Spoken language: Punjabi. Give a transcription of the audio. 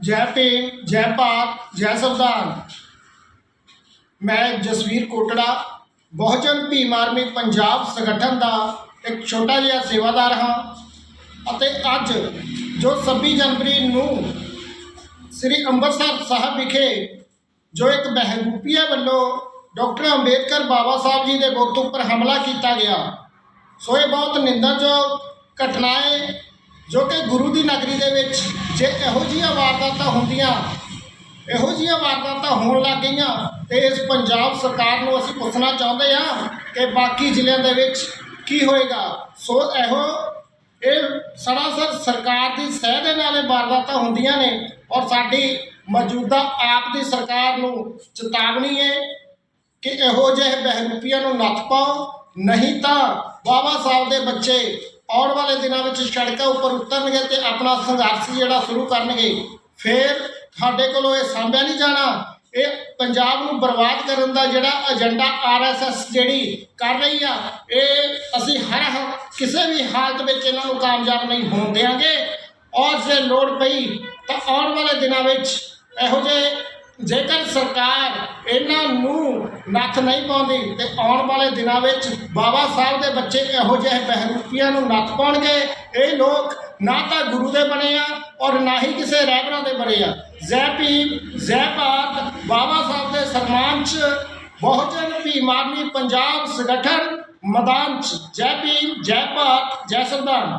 ਜੈ ਭੀਮ, ਜੈ ਭਾਰਤ ਜੈ ਸੰਵਿਧਾਨ। ਮੈਂ ਜਸਵੀਰ ਕੋਟੜਾ, ਬਹੁਜਨ ਭੀਮ ਆਰਮੀ ਪੰਜਾਬ ਸੰਗਠਨ ਦਾ ਇੱਕ ਛੋਟਾ ਜਿਹਾ ਸੇਵਾਦਾਰ ਹਾਂ ਅਤੇ ਅੱਜ ਜੋ 26 ਜਨਵਰੀ ਨੂੰ ਸ੍ਰੀ ਅੰਮ੍ਰਿਤਸਰ ਸਾਹਿਬ ਵਿਖੇ ਜੋ ਇੱਕ ਬਹਿਰੂਪੀਆ ਵੱਲੋਂ ਡਾਕਟਰ ਅੰਬੇਦਕਰ ਬਾਬਾ ਸਾਹਿਬ ਜੀ ਦੇ ਬੁੱਤ ਉੱਪਰ ਹਮਲਾ ਕੀਤਾ ਗਿਆ, ਸੋ ਇਹ ਬਹੁਤ ਨਿੰਦਣਯੋਗ ਘਟਨਾ ਹੈ ਜੋ ਕਿ ਗੁਰੂ ਦੀ ਨਗਰੀ ਦੇ ਵਿੱਚ ਜੇ ਇਹੋ ਜਿਹੀਆਂ ਵਾਰਦਾਤਾਂ ਹੁੰਦੀਆਂ, ਇਹੋ ਜਿਹੀਆਂ ਵਾਰਦਾਤਾਂ ਹੋਣ ਲੱਗ ਗਈਆਂ, ਤੇ ਇਸ ਪੰਜਾਬ ਸਰਕਾਰ ਨੂੰ ਅਸੀਂ ਪੁੱਛਣਾ ਚਾਹੁੰਦੇ ਹਾਂ ਕਿ ਬਾਕੀ ਜ਼ਿਲ੍ਹਿਆਂ ਦੇ ਵਿੱਚ ਕੀ ਹੋਏਗਾ। ਸੋ ਇਹੋ, ਇਹ ਸਰਾਸਰ ਸਰਕਾਰ ਦੀ ਸਹਿ ਦੇ ਨਾਲ ਇਹ ਵਾਰਦਾਤਾਂ ਹੁੰਦੀਆਂ ਨੇ ਔਰ ਸਾਡੀ ਮੌਜੂਦਾ ਆਪ ਦੀ ਸਰਕਾਰ ਨੂੰ ਚੇਤਾਵਨੀ ਹੈ ਕਿ ਇਹੋ ਜਿਹੇ ਬਹਿਰੂਪੀਆਂ ਨੂੰ ਨੱਥ ਪਾਓ। ਨਹੀਂ ਤਾਂ ਬਾਬਾ ਸਾਹਿਬ ਦੇ ਬੱਚੇ ਆਉਣ ਵਾਲੇ ਦਿਨਾਂ ਵਿੱਚ ਸੜਕਾਂ ਉੱਪਰ ਉਤਰਨਗੇ ਤੇ ਆਪਣਾ ਸੰਘਰਸ਼ ਜਿਹੜਾ ਸ਼ੁਰੂ ਕਰਨਗੇ। ਫਿਰ ਸਾਡੇ ਕੋਲੋਂ ਇਹ ਸਾਂਭਿਆ ਨਹੀਂ ਜਾਣਾ। ਇਹ ਪੰਜਾਬ ਨੂੰ ਬਰਬਾਦ ਕਰਨ ਦਾ ਜਿਹੜਾ ਏਜੰਡਾ ਆਰਐਸਐਸ ਜਿਹੜੀ ਕਰ ਰਹੀ ਆ, ਇਹ ਅਸੀਂ ਹਰ ਹ- ਕਿਸੇ ਵੀ ਹਾਲਤ ਵਿੱਚ ਇਹਨਾਂ ਨੂੰ ਕਾਮਯਾਬ ਨਹੀਂ ਹੋਣ ਦੇਵਾਂਗੇ ਔਰ ਜੇ ਲੋੜ ਪਈ ਤਾਂ ਆਉਣ ਵਾਲੇ ਦਿਨਾਂ ਵਿੱਚ ਇਹੋ ਜਿਹੇ ਜੇਕਰ ਸਰਕਾਰ ਇਹਨਾਂ ਨੂੰ ਨੱਥ ਨਹੀਂ ਪਾਉਂਦੀ ਤੇ ਆਉਣ ਵਾਲੇ ਦਿਨਾਂ ਵਿੱਚ ਬਾਬਾ ਸਾਹਿਬ ਦੇ ਬੱਚੇ ਇਹੋ ਜਿਹੇ ਬਹਿਰੂਪੀਆਂ ਨੂੰ ਨੱਥ ਪਾਉਣਗੇ, ਇਹ ਲੋਕ ਨਾ ਤਾਂ ਗੁਰੂ ਦੇ ਬਣੇ ਆ ਔਰ ਨਾ ਹੀ ਕਿਸੇ ਰਹਿਬਰਾਂ ਦੇ ਬਣੇ ਆ। ਜੈ ਭੀਮ, ਜੈ ਭਾਰਤ, ਬਾਬਾ ਸਾਹਿਬ ਦੇ ਸਨਮਾਨ ਚ ਬਹੁਜਨ ਭੀਮ ਪੰਜਾਬ ਸੰਗਠਨ, ਮੈਦਾਨ ਚ। ਜੈ ਭੀਮ, ਜੈ ਭਾਰਤ, ਜੈ ਸੰਵਿਧਾਨ।